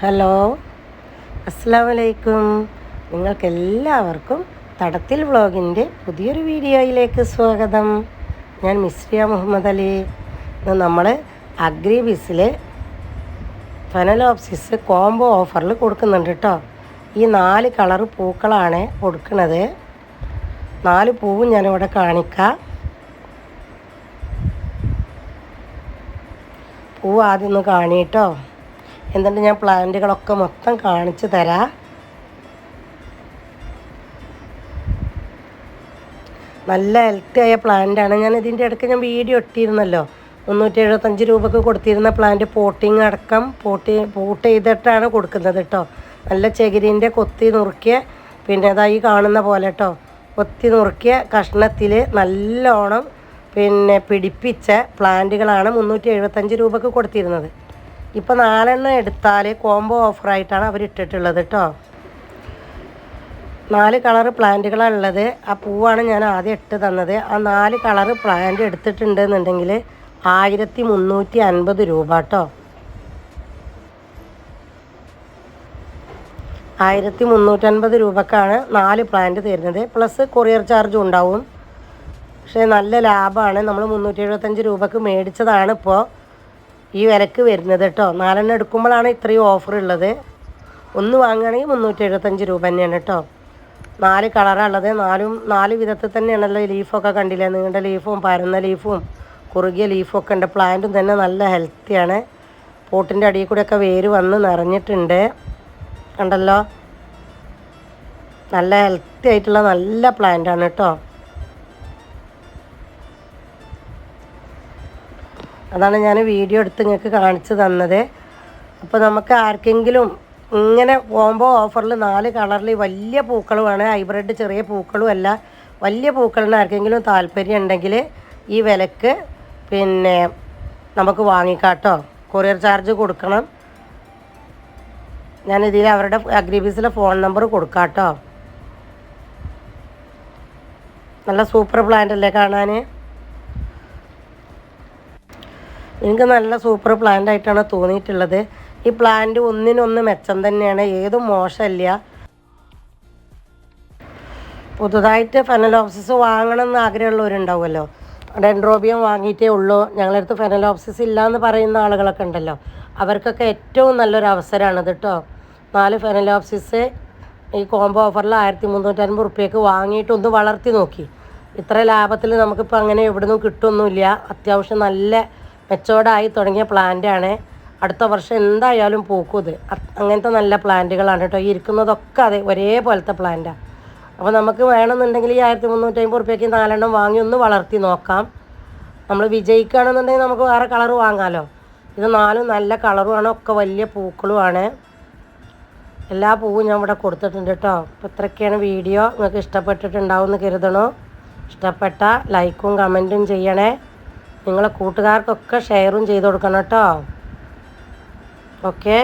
Hello. അസ്സാം വലൈക്കും നിങ്ങൾക്കെല്ലാവർക്കും തടത്തിൽ വ്ളോഗിന്റെ പുതിയൊരു വീഡിയോയിലേക്ക് സ്വാഗതം. ഞാൻ മിസ്രിയ മുഹമ്മദ് അലി. ഇന്ന് നമ്മൾ അഗ്രി ബിസിൽ ഫെനലോപ്സിസ് കോംബോ ഓഫറിൽ കൊടുക്കുന്നുണ്ട് കേട്ടോ ഈ നാല് കളർ പൂക്കളാണ് കൊടുക്കുന്നത്. നാല് പൂവും ഞാനിവിടെ കാണിക്കാം. പൂവ് ആദ്യം ഒന്ന് കാണിട്ടോ എന്നിട്ട് ഞാൻ പ്ലാന്റുകളൊക്കെ മൊത്തം കാണിച്ചു തരാം. നല്ല ഹെൽത്തി ആയ പ്ലാന്റാണ് ഞാൻ ഇതിന്റെ ഇടയ്ക്ക് ഞാൻ വീഡിയോ ഇട്ടിരുന്നല്ലോ. മുന്നൂറ്റി എഴുപത്തഞ്ച് രൂപക്ക് കൊടുത്തിരുന്ന പ്ലാന്റ് പോട്ടിങ് അടക്കം പോട്ടി പോട്ട് ചെയ്തിട്ടാണ് കൊടുക്കുന്നത് കേട്ടോ നല്ല ചകിരീന്റെ കൊത്തി നുറുക്കിയ പിന്നെ അതായി കാണുന്ന പോലെ കേട്ടോ കൊത്തി നുറുക്കിയ കഷ്ണത്തിൽ നല്ലോണം പിന്നെ പിടിപ്പിച്ച പ്ലാന്റുകളാണ് മുന്നൂറ്റി എഴുപത്തഞ്ച് രൂപക്ക് കൊടുത്തിരുന്നത്. ഇപ്പോൾ നാലെണ്ണം എടുത്താൽ കോംബോ ഓഫർ ആയിട്ടാണ് അവർ ഇട്ടിട്ടുള്ളത് കേട്ടോ നാല് കളർ പ്ലാന്റുകളാണ് ഉള്ളത്. ആ പൂവാണ് ഞാൻ ആദ്യം ഇട്ട് തന്നത്. ആ നാല് കളർ പ്ലാന്റ് എടുത്തിട്ടുണ്ട് എന്നുണ്ടെങ്കിൽ ആയിരത്തി മുന്നൂറ്റി അൻപത് രൂപ കേട്ടോ ആയിരത്തി മുന്നൂറ്റൻപത് രൂപക്കാണ് നാല് പ്ലാന്റ് തരുന്നത്. പ്ലസ് കൊറിയർ ചാർജും ഉണ്ടാവും. പക്ഷേ നല്ല ലാഭമാണ് നമ്മൾ മുന്നൂറ്റി എഴുപത്തഞ്ച് രൂപക്ക് മേടിച്ചതാണ് ഇപ്പോൾ ഈ വിലക്ക് വരുന്നത് കേട്ടോ. നാലെണ്ണം എടുക്കുമ്പോഴാണ് ഇത്രയും ഓഫർ ഉള്ളത്. ഒന്ന് വാങ്ങുകയാണെങ്കിൽ മുന്നൂറ്റി എഴുപത്തഞ്ച് രൂപ തന്നെയാണ് കേട്ടോ. നാല് കളറാണുള്ളത് നാലും നാല് വിധത്തിൽ തന്നെയാണല്ലോ ലീഫൊക്കെ കണ്ടില്ലേ? നീണ്ട ലീഫും പരന്ന ലീഫും കുറുകിയ ലീഫും ഒക്കെ ഉണ്ട്. പ്ലാന്റും തന്നെ നല്ല ഹെൽത്തിയാണ് പോട്ടിന്റെ അടിയിൽ കൂടെയൊക്കെ വേര് വന്ന് നിറഞ്ഞിട്ടുണ്ട്. കണ്ടല്ലോ? നല്ല ഹെൽത്തി ആയിട്ടുള്ള നല്ല പ്ലാന്റാണ് കേട്ടോ. അതാണ് ഞാൻ വീഡിയോ എടുത്ത് നിങ്ങൾക്ക് കാണിച്ചു തന്നത്. അപ്പോൾ നമുക്ക് ആർക്കെങ്കിലും ഇങ്ങനെ പോകുമ്പോൾ ഓഫറിൽ നാല് കളറിൽ വലിയ പൂക്കളുമാണ് ഹൈബ്രിഡ് ചെറിയ പൂക്കളും അല്ല വലിയ പൂക്കളിന് ആർക്കെങ്കിലും താല്പര്യം ഉണ്ടെങ്കിൽ ഈ വിലക്ക് പിന്നെ നമുക്ക് വാങ്ങിക്കാട്ടോ. കൊറിയർ ചാർജ് കൊടുക്കണം. ഞാൻ ഇതിൽ അവരുടെ അഗ്രിബീസിലെ ഫോൺ നമ്പർ കൊടുക്കാട്ടോ. നല്ല സൂപ്പർ പ്ലാന്റ് അല്ലേ കാണാൻ? എനിക്ക് നല്ല സൂപ്പർ പ്ലാന്റ് ആയിട്ടാണ് തോന്നിയിട്ടുള്ളത്. ഈ പ്ലാന്റ് ഒന്നിനൊന്ന് മെച്ചം തന്നെയാണ് ഏതും മോശമല്ല. പുതുതായിട്ട് ഫെനലോപ്സിസ് വാങ്ങണം എന്ന് ആഗ്രഹമുള്ളവരുണ്ടാവുമല്ലോ. ഡെൻഡ്രോബിയം വാങ്ങിയിട്ടേ ഉള്ളൂ. അടുത്ത് ഫെനലോപ്സിസ് ഇല്ല എന്ന് പറയുന്ന ആളുകളൊക്കെ ഉണ്ടല്ലോ. അവർക്കൊക്കെ ഏറ്റവും നല്ലൊരു അവസരമാണ് കേട്ടോ നാല് ഫെനലോപ്സിസ് ഈ കോംബോ ഓഫറിൽ ആയിരത്തി മുന്നൂറ്റൻപത് റുപ്യക്ക് വാങ്ങിയിട്ട് ഒന്ന് വളർത്തി നോക്കി. ഇത്ര ലാഭത്തിൽ നമുക്കിപ്പോൾ അങ്ങനെ എവിടെ നിന്നും കിട്ടുമൊന്നുമില്ല അത്യാവശ്യം നല്ല മെച്ചോർഡായി തുടങ്ങിയ പ്ലാന്റാണ്. അടുത്ത വർഷം എന്തായാലും പൂക്കും ഇത്. അങ്ങനത്തെ നല്ല പ്ലാന്റുകളാണ് കേട്ടോ. ഈ ഇരിക്കുന്നതൊക്കെ അതെ ഒരേപോലത്തെ പ്ലാന്റാണ് അപ്പോൾ നമുക്ക് വേണമെന്നുണ്ടെങ്കിൽ ഈ ആയിരത്തി മുന്നൂറ്റമ്പത് റുപ്യക്ക് നാലെണ്ണം വാങ്ങി ഒന്ന് വളർത്തി നോക്കാം. നമ്മൾ വിജയിക്കുകയാണെന്നുണ്ടെങ്കിൽ നമുക്ക് വേറെ കളർ വാങ്ങാമല്ലോ ഇത് നാലും നല്ല കളറുമാണ് ഒക്കെ വലിയ പൂക്കളുമാണ്. എല്ലാ പൂവും ഞാൻ ഇവിടെ കൊടുത്തിട്ടുണ്ട് കേട്ടോ. അപ്പോൾ ഇത്രയൊക്കെയാണ് വീഡിയോ. നിങ്ങൾക്ക് ഇഷ്ടപ്പെട്ടിട്ടുണ്ടാവും എന്ന് കരുതണോ. ഇഷ്ടപ്പെട്ട ലൈക്കും കമന്റും ചെയ്യണേ. നിങ്ങളെ കൂട്ടുകാർക്കൊക്കെ ഷെയറും ചെയ്ത് കൊടുക്കണം കേട്ടോ. Okay?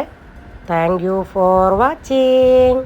Thank you for watching.